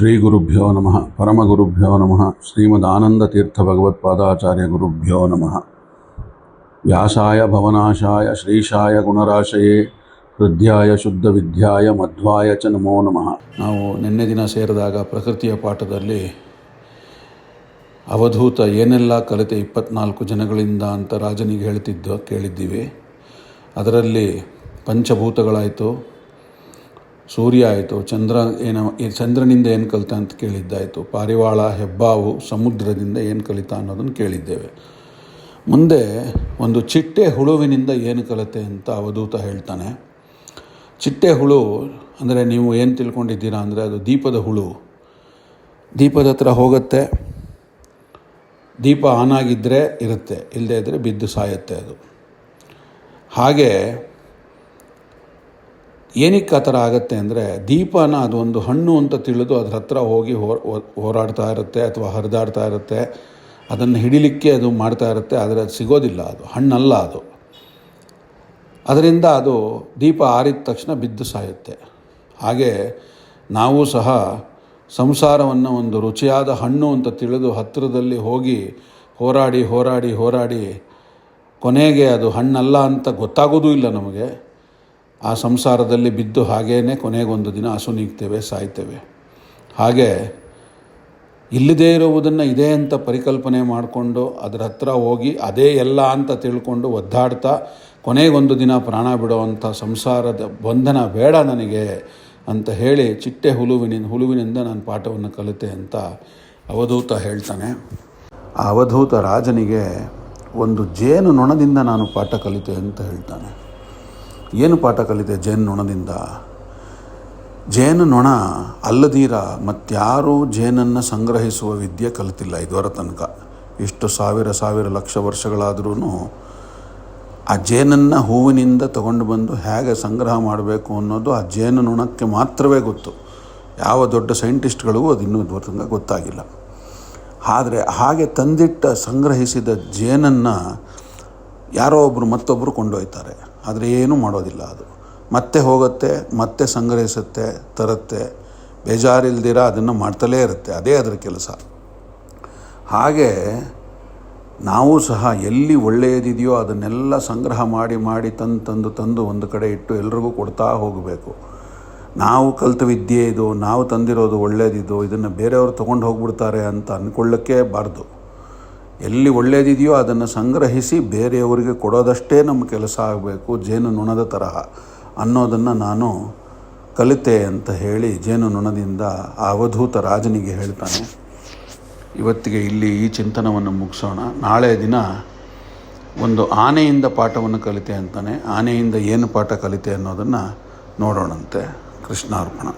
ಶ್ರೀ ಗುರುಭ್ಯೋ ನಮಃ, ಪರಮಗುರುಭ್ಯೋ ನಮಃ ಶ್ರೀಮದಾನಂದತೀರ್ಥ ಭಗವತ್ಪಾದಾಚಾರ್ಯ ಗುರುಭ್ಯೋ ನಮಃ. ವ್ಯಾಸಾಯ ಭವನಾಶಾಯ, ಶ್ರೀಶಾಯ ಗುಣರಾಶಯೇ, ಹೃದಯಾಯ ಶುದ್ಧ ವಿದ್ಯಾಯ, ಮಧ್ವಾಯ ಚ ನಮೋ ನಮಃ. ನಾವು ನಿನ್ನೆ ದಿನ ಸೇರಿದಾಗ ಪ್ರಕೃತಿಯ ಪಾಠದಲ್ಲಿ ಅವಧೂತ ಏನೆಲ್ಲ ಕಲಿತೆ ಇಪ್ಪತ್ನಾಲ್ಕು ಜನಗಳಿಂದ ಅಂತ ರಾಜನಿಗೆ ಹೇಳ್ತಿದ್ದ, ಕೇಳಿದ್ದೀವಿ. ಅದರಲ್ಲಿ ಪಂಚಭೂತಗಳಾಯಿತು ಸೂರ್ಯ ಆಯಿತು, ಚಂದ್ರ ಏನೋ ಚಂದ್ರನಿಂದ ಏನು ಕಲಿತ ಅಂತ ಕೇಳಿದ್ದಾಯಿತು. ಪಾರಿವಾಳ, ಹೆಬ್ಬಾವು, ಸಮುದ್ರದಿಂದ ಏನು ಕಲಿತ ಅನ್ನೋದನ್ನು ಕೇಳಿದ್ದೇವೆ. ಮುಂದೆ ಒಂದು ಚಿಟ್ಟೆ ಹುಳುವಿನಿಂದ ಏನು ಕಲಿತೆ ಅಂತ ಅವಧೂತ ಹೇಳ್ತಾನೆ. ಚಿಟ್ಟೆ ಹುಳು ಅಂದರೆ ನೀವು ಏನು ತಿಳ್ಕೊಂಡಿದ್ದೀರಾ ಅಂದರೆ ಅದು ದೀಪದ ಹುಳು. ದೀಪದ ಹತ್ರ ಹೋಗುತ್ತೆ, ದೀಪ ಆನ್ ಆಗಿದ್ದರೆ ಇರುತ್ತೆ ಇಲ್ಲದೇ ಇದ್ದರೆ ಬಿದ್ದು ಸಾಯುತ್ತೆ ಅದು. ಹಾಗೆ ಏನಕ್ಕೆ ಆ ಥರ ಆಗುತ್ತೆ ಅಂದರೆ ದೀಪನ ಅದೊಂದು ಹಣ್ಣು ಅಂತ ತಿಳಿದು ಅದ್ರ ಹತ್ರ ಹೋಗಿ ಹೋರಾಡ್ತಾ ಇರುತ್ತೆ ಅಥವಾ ಹರಿದಾಡ್ತಾ ಇರುತ್ತೆ. ಅದನ್ನು ಹಿಡಿಲಿಕ್ಕೆ ಅದು ಮಾಡ್ತಾ ಇರುತ್ತೆ, ಆದರೆ ಅದು ಸಿಗೋದಿಲ್ಲ ಅದು, ಹಣ್ಣಲ್ಲ ಅದು. ಅದರಿಂದ ಅದು ದೀಪ ಆರಿದ ತಕ್ಷಣ ಬಿದ್ದು ಸಾಯುತ್ತೆ. ಹಾಗೆ ನಾವು ಸಹ ಸಂಸಾರವನ್ನು ಒಂದು ರುಚಿಯಾದ ಹಣ್ಣು ಅಂತ ತಿಳಿದು ಹತ್ತಿರದಲ್ಲಿ ಹೋಗಿ ಹೋರಾಡಿ ಹೋರಾಡಿ ಹೋರಾಡಿ ಕೊನೆಗೆ ಅದು ಹಣ್ಣಲ್ಲ ಅಂತ ಗೊತ್ತಾಗೋದೂ ಇಲ್ಲ ನಮಗೆ. ಆ ಸಂಸಾರದಲ್ಲಿ ಬಿದ್ದು ಹಾಗೇ ಕೊನೆಗೊಂದು ದಿನ ಹಸು ನೀಗ್ತೇವೆ, ಸಾಯ್ತೇವೆ. ಹಾಗೆ ಇಲ್ಲದೇ ಇರುವುದನ್ನು ಇದೆ ಅಂತ ಪರಿಕಲ್ಪನೆ ಮಾಡಿಕೊಂಡು ಅದರ ಹತ್ರ ಹೋಗಿ ಅದೇ ಎಲ್ಲ ಅಂತ ತಿಳ್ಕೊಂಡು ಒದ್ದಾಡ್ತಾ ಕೊನೆಗೊಂದು ದಿನ ಪ್ರಾಣ ಬಿಡುವಂಥ ಸಂಸಾರದ ಬಂಧನ ಬೇಡ ನನಗೆ ಅಂತ ಹೇಳಿ ಚಿಟ್ಟೆ ಹುಲುವಿನಿಂದ ಹುಲುವಿನಿಂದ ನಾನು ಪಾಠವನ್ನು ಕಲಿತೆ ಅಂತ ಅವಧೂತ ಹೇಳ್ತಾನೆ. ಆ ಅವಧೂತ ರಾಜನಿಗೆ ಒಂದು ಜೇನು ನೊಣದಿಂದ ನಾನು ಪಾಠ ಕಲಿತೆ ಅಂತ ಹೇಳ್ತಾನೆ. ಏನು ಪಾಠ ಕಲಿತೆ ಜೇನು ನೊಣದಿಂದ? ಜೇನು ನೊಣ ಅಲ್ಲದೀರ ಮತ್ತಾರೂ ಜೇನನ್ನು ಸಂಗ್ರಹಿಸುವ ವಿದ್ಯೆ ಕಲಿತಿಲ್ಲ ಇದುವರ ತನಕ. ಇಷ್ಟು ಸಾವಿರ ಸಾವಿರ ಲಕ್ಷ ವರ್ಷಗಳಾದ್ರೂ ಆ ಜೇನನ್ನು ಹೂವಿನಿಂದ ತಗೊಂಡು ಬಂದು ಹೇಗೆ ಸಂಗ್ರಹ ಮಾಡಬೇಕು ಅನ್ನೋದು ಆ ಜೇನು ನೊಣಕ್ಕೆ ಮಾತ್ರವೇ ಗೊತ್ತು. ಯಾವ ದೊಡ್ಡ ಸೈಂಟಿಸ್ಟ್ಗಳಿಗೂ ಅದು ಇನ್ನೂ ತನಕ ಗೊತ್ತಾಗಿಲ್ಲ. ಆದರೆ ಹಾಗೆ ತಂದಿಟ್ಟ ಸಂಗ್ರಹಿಸಿದ ಜೇನನ್ನು ಯಾರೋ ಒಬ್ಬರು ಮತ್ತೊಬ್ಬರು ಕೊಂಡೊಯ್ತಾರೆ. ಆದರೆ ಏನೂ ಮಾಡೋದಿಲ್ಲ ಅದು. ಮತ್ತೆ ಹೋಗುತ್ತೆ, ಮತ್ತೆ ಸಂಗ್ರಹಿಸುತ್ತೆ, ತರುತ್ತೆ, ಬೇಜಾರಿಲ್ದಿರ ಅದನ್ನು ಮಾಡ್ತಲೇ ಇರುತ್ತೆ, ಅದೇ ಅದರ ಕೆಲಸ. ಹಾಗೆ ನಾವು ಸಹ ಎಲ್ಲಿ ಒಳ್ಳೆಯದಿದೆಯೋ ಅದನ್ನೆಲ್ಲ ಸಂಗ್ರಹ ಮಾಡಿ ಮಾಡಿ ತಂದು ತಂದು ತಂದು ಒಂದು ಕಡೆ ಇಟ್ಟು ಎಲ್ರಿಗೂ ಕೊಡ್ತಾ ಹೋಗಬೇಕು. ನಾವು ಕಲಿತ ವಿದ್ಯೆ ಇದು, ನಾವು ತಂದಿರೋದು ಒಳ್ಳೆಯದಿದು ಇದನ್ನು ಬೇರೆಯವರು ತೊಗೊಂಡು ಹೋಗ್ಬಿಡ್ತಾರೆ ಅಂತ ಅಂದ್ಕೊಳ್ಳೋಕ್ಕೇ ಬಾರ್ದು. ಎಲ್ಲಿ ಒಳ್ಳೆಯದಿದೆಯೋ ಅದನ್ನು ಸಂಗ್ರಹಿಸಿ ಬೇರೆಯವರಿಗೆ ಕೊಡೋದಷ್ಟೇ ನಮ್ಮ ಕೆಲಸ ಆಗಬೇಕು. ಜೇನು ನೊಣದ ತರಹ ಅನ್ನೋದನ್ನು ನಾನು ಕಲಿತೆ ಅಂತ ಹೇಳಿ ಜೇನು ನೊಣದಿಂದ ಆ ಅವಧೂತ ರಾಜನಿಗೆ ಹೇಳ್ತಾನೆ. ಇವತ್ತಿಗೆ ಇಲ್ಲಿ ಈ ಚಿಂತನವನ್ನು ಮುಗಿಸೋಣ. ನಾಳೆ ದಿನ ಒಂದು ಆನೆಯಿಂದ ಪಾಠವನ್ನು ಕಲಿತೆ ಅಂತಾನೆ. ಆನೆಯಿಂದ ಏನು ಪಾಠ ಕಲಿತೆ ಅನ್ನೋದನ್ನು ನೋಡೋಣಂತೆ. ಕೃಷ್ಣಾರ್ಪಣ.